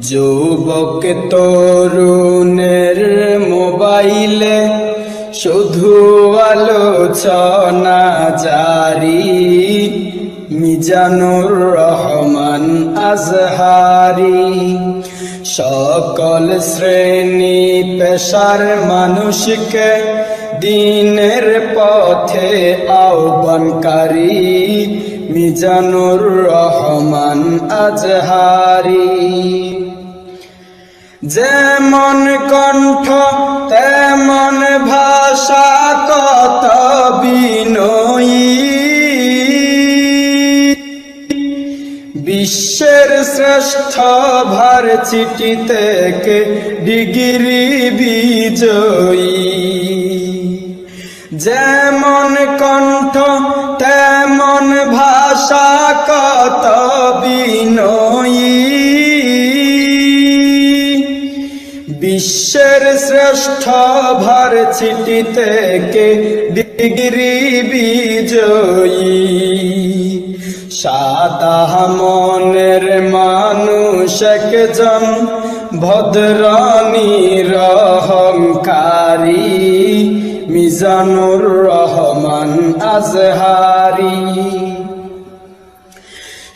যুবক তরুণের মোবাইলে শুধু আলোচনা জারি। মিজানুর রহমান আজহারি। সকল শ্রেণি পেশার মানুষকে দিনের পথে আহ্বানকারী। মিজানুর রহমান আজহারি। যেমন কণ্ঠ, তেমন ভাষা কত বিনয়ী। বিশ্বের শ্রেষ্ঠ ভার চিঠি থেকে ডিগ্রি বিজয়ী। যেমন কণ্ঠ ভাষা কত বিনয়ী। বিশ্বের শ্রেষ্ঠ ভার চিঠি থেকে ডিগ্রি বিজয়ী? সাদা মনের মানুষ একজন ভদ্রানীর অহংকারী। মিজানুর রহমান আজহারি।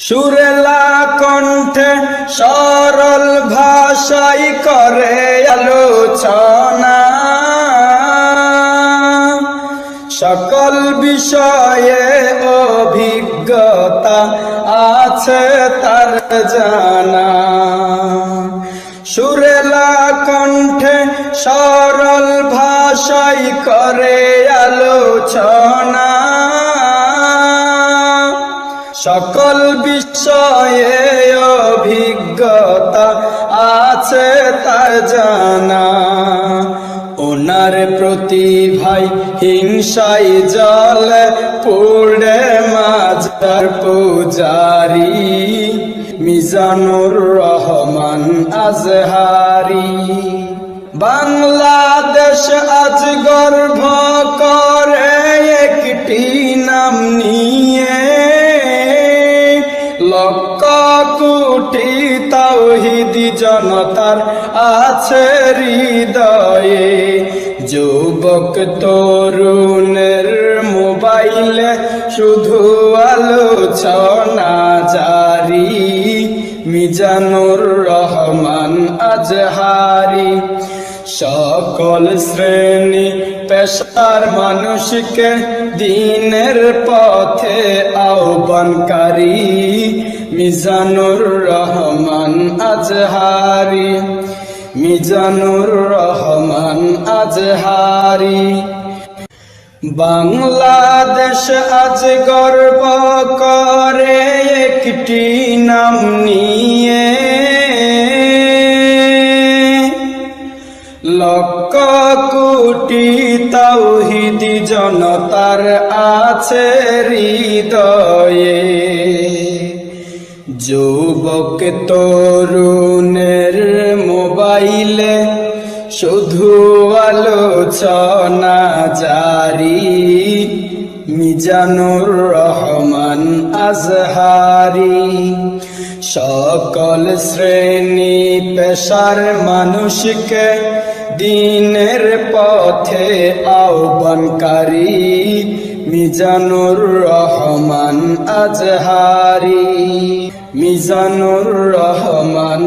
সুরেলা কণ্ঠে সরল ভাষাই করে আলোচনা। সকল বিষয়ে অভিজ্ঞতা আছে তার জানা। সুরেলা কণ্ঠে সরল ভাষাই করে আলোচনা। সকল বিষয়ে অভিজ্ঞতা আছে তার জানা। ওনার প্রতি ভাই হিংসাই জল পড়ে মাজার পূজারি, মিজানুর রহমান আজহারি। বাংলাদেশ আজ গর্ব করে তাওহিদি জনতার আছে হৃদয়ে, যুবক তরুণের মোবাইলে শুধু আলোচনা জারি, মিজানুর রহমান আজহারি সকল শ্রেণি পেশার মানুষকে দিনের পথে আহ্বানকারী। মিজানুর রহমান আজহারি, মিজানুর রহমান আজহারি। বাংলাদেশ আজ গর্ব করে একটি নাম নিয়ে। লক্ষ কোটি তাওহিদি জনতার আছে হৃদয়ে। যুবক তরুণের মোবাইলে শুধু আলোচনা জারি। মিজানুর রহমান আজহারি। সকল শ্রেণি পেশার মানুষকে দিনের পথে আহ্বানকারী মিজানুর রহমান আজহারি। মিজানুর রহমান